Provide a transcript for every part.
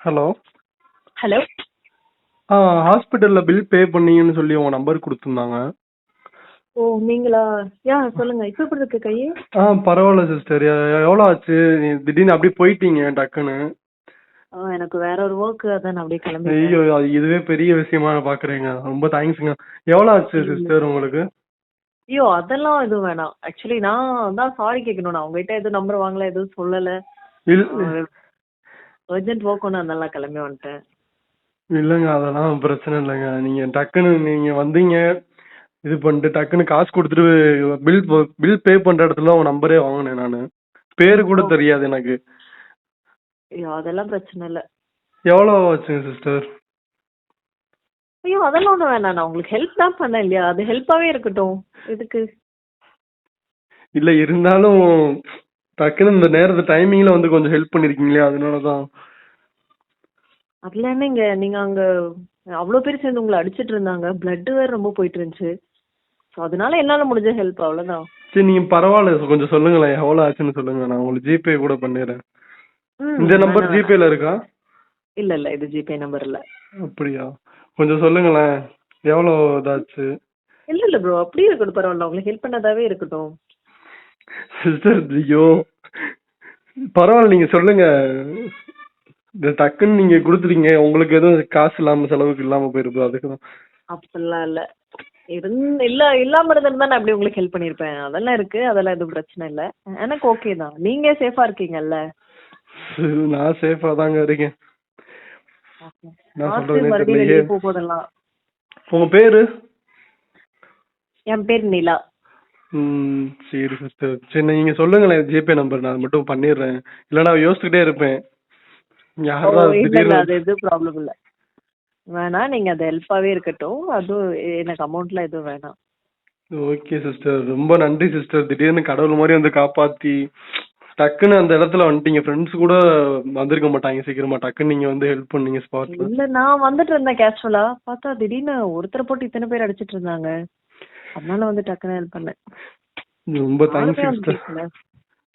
Hello hello ஆ ஹாஸ்பிட்டலில் bill pay பண்ணீங்கன்னு சொல்லி உங்கள் நம்பர் கொடுத்துருந்தாங்க. ஓ நீங்களா? யா சொல்லுங்க. இப்போ எப்படி இருக்கு கை? ஆ பரவாயில்ல சிஸ்டர் எவ்வளோ ஆச்சு? நீ திடீர்னு அப்படியே போயிட்டீங்க டக்குன்னு. ஆ, எனக்கு வேற ஒரு ஒர்க் அதான் நான் அப்படியே கிளம்பி ஐயோ அது இதுவே பெரிய விஷயமா பார்க்குறேங்க ரொம்ப தேங்க்ஸுங்க எவ்வளோ ஆச்சு சிஸ்டர் உங்களுக்கு? ஐயோ அதெல்லாம் எதுவும் வேணாம். ஆக்சுவலி நான் தான் சாரி கேட்கணும். நான் உங்ககிட்ட எதுவும் நம்பர் வாங்கல எதுவும் சொல்லல. இல் அர்ஜென்ட் ஒர்க் அதனால கிளம்பி வந்துட்டேன். இல்லைங்க அதெல்லாம் பிரச்சனை இல்லைங்க. நீங்கள் டக்குன்னு நீங்கள் வந்தீங்க இது பண்ணிட்டு டக்குன்னு காசு கொடுத்துட்டு பில் பில் பே பண்ணுற இடத்துல உங்கள் நம்பரே வாங்கினேன் நான். பேர் கூட தெரியாது எனக்கு. ஐயோ அதெல்லாம் பிரச்சனை இல்லை. எவ்வளோ ஆச்சுங்க சிஸ்டர் ஐயோ அதெல்லாம் ஒன்றும் வேணாம். நான் உங்களுக்கு ஹெல்ப் தான் பண்ணேன் இல்லையா? அது ஹெல்ப்பாகவே இருக்கட்டும். எதுக்கு இல்லை இருந்தாலும் டக்குன்னு இந்த நேரத்து டைமிங்கில் வந்து கொஞ்சம் ஹெல்ப் பண்ணியிருக்கீங்களே அதனால தான் அதில் என்னங்க நீங்கள் அங்கே அவ்வளோ பேர் சேர்ந்து உங்களை அடிச்சிட்டு இருந்தாங்க. பிளட்டு வேறு ரொம்ப போயிட்டு இருந்துச்சு. ஸோ அதனால என்னால் முடிஞ்ச ஹெல்ப் அவ்வளோதான் சரி நீங்கள் பரவாயில்ல. கொஞ்சம் சொல்லுங்களேன். எவ்வளோ ஆச்சுன்னு சொல்லுங்க நான் உங்களுக்கு ஜிபே கூட பண்ணிடுறேன். ம், இந்த நம்பர் ஜிபேல இருக்கா? இல்ல இல்ல இது ஜிபே நம்பர் இல்ல. அப்படியா? கொஞ்சம் சொல்லுங்களேன். எவ்வளோ இதாச்சு? இல்ல இல்ல ப்ரோ அப்படியே இருக்கட்டும். பரவாயில்ல. உங்களுக்கு ஹெல்ப் பண்ணதாவே இருக்கட்டும். சிஸ்டர் ஐயோ. பரவாயில்ல நீங்க சொல்லுங்க. இந்த டக்குன்னு நீங்க கொடுத்துட்டீங்க உங்களுக்கு எதுவும் காசு இல்லாம செலவுக்கு இல்லாம போயிருப்போம் அதுக்கு தான். அப்படிலாம் இல்ல. இருந் இல்ல இல்லாம இருந்திருந்தா நான் அப்படி உங்களுக்கு ஹெல்ப் பண்ணிருப்பேன் அதெல்லாம் இருக்கு அதெல்லாம் எதுவும் பிரச்சனை இல்ல. எனக்கு ஓகே தான். நீங்க சேஃபா இருக்கீங்கல்ல? நான் சேஃபா தாங்க இருக்கேன். நான் பார்த்து சொல்றதுனே மறுபடியும் தெரியலையே. வெளியே போக போதெல்லாம் உங்க பேரு? என் பேர் நிலா. ம் சரி சிஸ்டர் சரி நீங்க சொல்லுங்களேன் ஜிபே நம்பர் நான் மட்டும் பண்ணிடுறேன். இல்லைன்னா யோசிச்சுக்கிட்டே இருப்பேன். அது எதுவும் ப்ராப்ளம் இல்ல. வேணாம் நீங்க அது ஹெல்ப்பாவே இருக்கட்டும். அதுவும் எனக்கு அமௌண்ட்லாம் எதுவும் வேணாம். ஓகே சிஸ்டர் ரொம்ப நன்றி சிஸ்டர் திடீர்னு கடவுள் மாதிரி வந்து காப்பாத்தி டக்குன்னு அந்த இடத்துல வந்துட்டீங்க. ஃப்ரெண்ட்ஸ் கூட வந்திருக்க மாட்டாங்க சீக்கிரமா. டக்குன்னு நீங்க வந்து ஹெல்ப் பண்ணீங்க ஸ்பாட்ல இல்ல நான் வந்துட்டு இருந்தேன் கேஷுவலா பார்த்தா திடீர்னு ஒருத்தரை போட்டு இத்தனை பேர் அடிச்சிட்டு இருந்தாங்க. அதனால வந்து டக்குன்னு ஹெல்ப் பண்ணேன். ரொம்ப தேங்க்ஸ் சிஸ்டர்.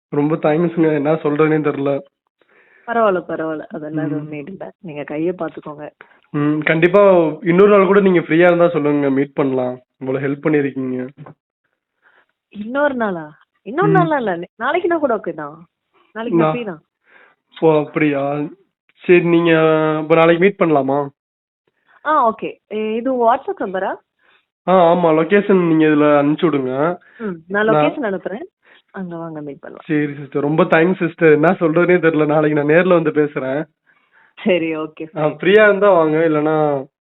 ரொம்ப தேங்க்ஸ்ங்க என்ன சொல்றேனே தெரியல. பரவாயில்ல பரவாயில்ல. அதெல்லாம் எதுவும் இல்ல. நீங்க கையை பாத்துக்கோங்க ம் கண்டிப்பா இன்னொரு நாள் கூட நீங்க ஃப்ரீயா இருந்தா சொல்லுங்க. மீட் பண்ணலாம். இவ்வளவு ஹெல்ப் பண்ணிருக்கீங்க இன்னொரு நாளா? இன்னொரு நாளா இல்ல. நாளைக்குனா கூட ஓகே தான். நாளைக்கு நான் தான். ஓ அப்படியா? சரி நீங்க இப்போ நாளைக்கு மீட் பண்ணலாமா? ஆ ஓகே இது உங்க வாட்ஸ்அப் நம்பரா ஆ ஆமா. லொகேஷன் நீங்க இதுல அனுப்பிச்சு விடுங்க. ம் நான் லொகேஷன் அனுப்புறேன். அங்க வாங்க மீட் பண்ணலாம். சரி சிஸ்டர் ரொம்ப தேங்க்ஸ் சிஸ்டர் என்ன சொல்றதுனே தெரியல. நாளைக்கு நான் நேர்ல வந்து பேசுறேன். சரி ஓகே ஃப்ரீயா இருந்தா வாங்க. இல்லனா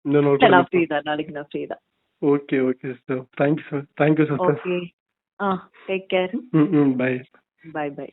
இன்னொரு இல்ல நான் ஃப்ரீ தான். நாளைக்கு நான் ஃப்ரீ தான். Okay okay sister thank you sir thank you sister okay ah take care hmm hmm bye by by